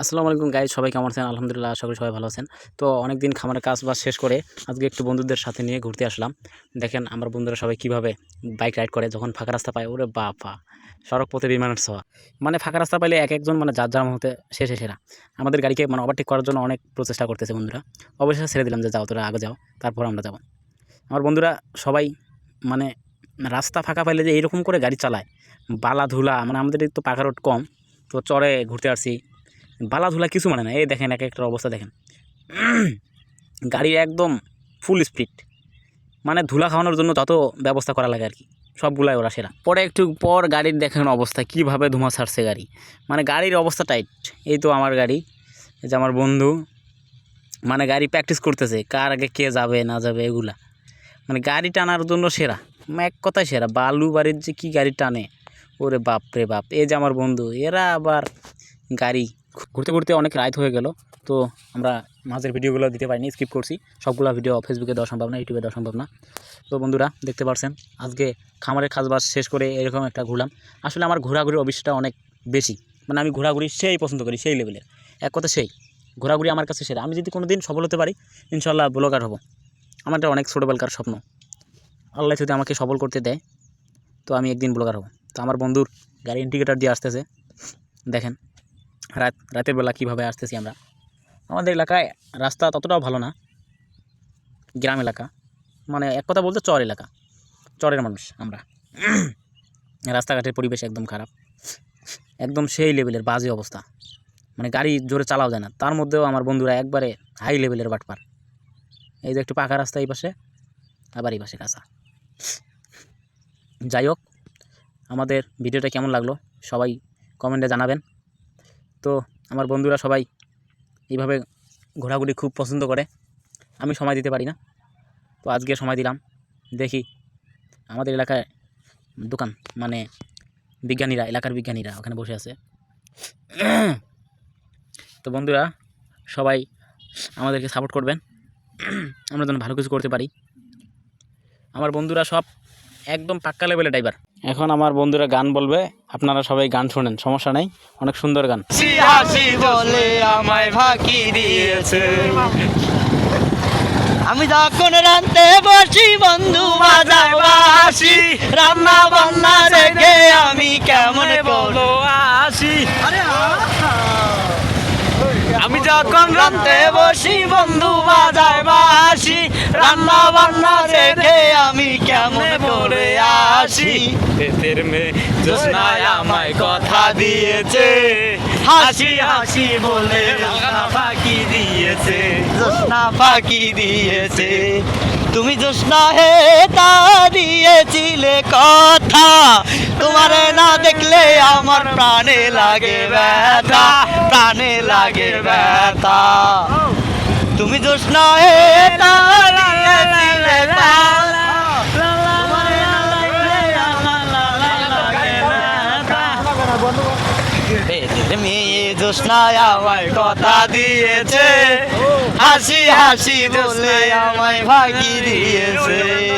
আসসালামু আলাইকুম গাইজ সবাই কেমন আছেন? আলহামদুলিল্লাহ, আশা করি সবাই ভালো আছেন। তো অনেকদিন খামারের কাজ বাজ শেষ করে আজকে একটু বন্ধুদের সাথে নিয়ে ঘুরতে আসলাম। দেখেন আমার বন্ধুরা সবাই কীভাবে বাইক রাইড করে যখন ফাঁকা রাস্তা পায়, ওরে বাপা! সড়ক পথে বিমানের ছোঁয়া। মানে ফাঁকা রাস্তা পাইলে এক একজন মানে যার যার মতে শেষে সেরা। আমাদের গাড়িকে মানে ওভারটেক করার জন্য অনেক প্রচেষ্টা করতেছে বন্ধুরা। অবশ্যই ছেড়ে দিলাম যে যাও তোরা, আগে যাও, তারপর আমরা যাব। আমার বন্ধুরা সবাই মানে রাস্তা ফাঁকা পাইলে যে এইরকম করে গাড়ি চালায়। বালা ধুলা মানে আমাদের তো পাকা রোড কম, তো চড়ে ঘুরতে আসছি বালা ধুলা কিছু মানে না। এই দেখেন এক একটা অবস্থা দেখেন। গাড়ি একদম ফুল স্পিড মানে ধুলা খাওয়ানোর জন্য যত ব্যবস্থা করা লাগে আর কি। সবগুলাই ওরা সেরা। পরে একটু পর গাড়ির দেখেন অবস্থা, কীভাবে ধোঁয়া ছাড়ছে গাড়ি। মানে গাড়ির অবস্থা টাইট এই তো আমার গাড়ি, এই যে আমার বন্ধু। মানে গাড়ি প্র্যাকটিস করতেছে, কার আগে কে যাবে, না যাবে, এগুলা। মানে গাড়ি টানার জন্য সেরা। এক কথায় সেরা। বালু বাড়ির যে কী গাড়ি টানে, ওরে বাপ রে বাপ। এই যে আমার বন্ধু, এরা আবার গাড়ি। ঘুরতে ঘুরতে অনেক রাত হয়ে গেল, তো আমরা মাঝের ভিডিওগুলো দিতে পারিনি স্কিপ করছি। সবগুলো ভিডিও ফেসবুকে দেওয়া সম্ভব না ইউটিউবে দেওয়া সম্ভব না। তো বন্ধুরা, দেখতে পারছেন, আজকে খামারের কাজবাজ শেষ করে এরকম একটা ঘুরলাম। আসলে আমার ঘোরাঘুরির অভ্যাসটা অনেক বেশি। মানে আমি ঘোরাঘুরি সেই পছন্দ করি, সেই লেভেলের এক কথা সেই, ঘোরাঘুরি আমার কাছে সেরা। আমি যদি কোনো দিন সফল হতে পারি ইনশাল্লাহ ব্লগার হব। আমার একটা অনেক ছোটোবেলকার স্বপ্ন। আল্লাহ যদি আমাকে সফল করতে দেয়, তো আমি একদিন ব্লগার হব। তো আমার বন্ধুর গাড়ি ইন্ডিকেটার দিয়ে আসতেছে। দেখেন রাত, রাতের বেলা কীভাবে আসতেছি আমরা? আমাদের এলাকায় রাস্তা ততটাও ভালো না। গ্রাম এলাকা। মানে এক কথা বলতে চর এলাকা। চরের মানুষ আমরা। রাস্তাঘাটের পরিবেশ একদম খারাপ। একদম সেই লেভেলের বাজে অবস্থা। মানে গাড়ি জোরে চালাও যায় না। তার মধ্যেও আমার বন্ধুরা একবারে হাই লেভেলের বাটপার। এই যে একটু পাকা রাস্তা এই পাশে, আবার এই পাশে কাঁচা। যাই হোক, আমাদের ভিডিওটা কেমন লাগল? সবাই কমেন্টে জানাবেন। তো আমার বন্ধুরা সবাই এইভাবে ঘোরাঘুরি খুব পছন্দ করে। আমি সময় দিতে পারি না। তো আজকে সময় দিলাম। দেখি আমাদের এলাকায় দোকান মানে বিজ্ঞানীরা, এলাকার বিজ্ঞানীরা ওখানে বসে আছে। তো বন্ধুরা সবাই আমাদেরকে সাপোর্ট করবেন। আমরা যেন ভালো কিছু করতে পারি। আমার বন্ধুরা সব একদম পাক্কা লেভেলের ড্রাইভার এখন আমার বন্ধুরা গান বলবে। আপনারা সবাই গান শোনেন, সমস্যা নাই। অনেক সুন্দর গান। বলে আমায় ফাঁকি দিয়েছে। আমি যখন রান্তে বসি, বন্ধু বাজায় বাসি, রান্না বান্না রেখে আমি কেমন বলো আসি আমি যখন রান্তে বসি, বন্ধু বাজায় বাসি রান্না বান্না রেখে আমি কেমন বলে আসি? পেটের মেয়ে জোসনায় আমায় কথা দিয়েছে। হাসি হাসি বলে ফাঁকি দিয়েছে। জোসনা ফাঁকি দিয়েছে। তুমি জোসনা হে তা দিয়েছিলে কথা। তোমারে না দেখলে আমার প্রাণে লাগে ব্যথা। প্রাণে লাগে ব্যথা। তুমি জোসনা হে তা দিয়েছিলে কথা তোমারে না দেখলে আমার লাগে ব্যথা পেটের মেয়ে জোসনায় আমায় কথা দিয়েছে। হাসি হাসি বলে আমায় ভাগি দিয়েছে।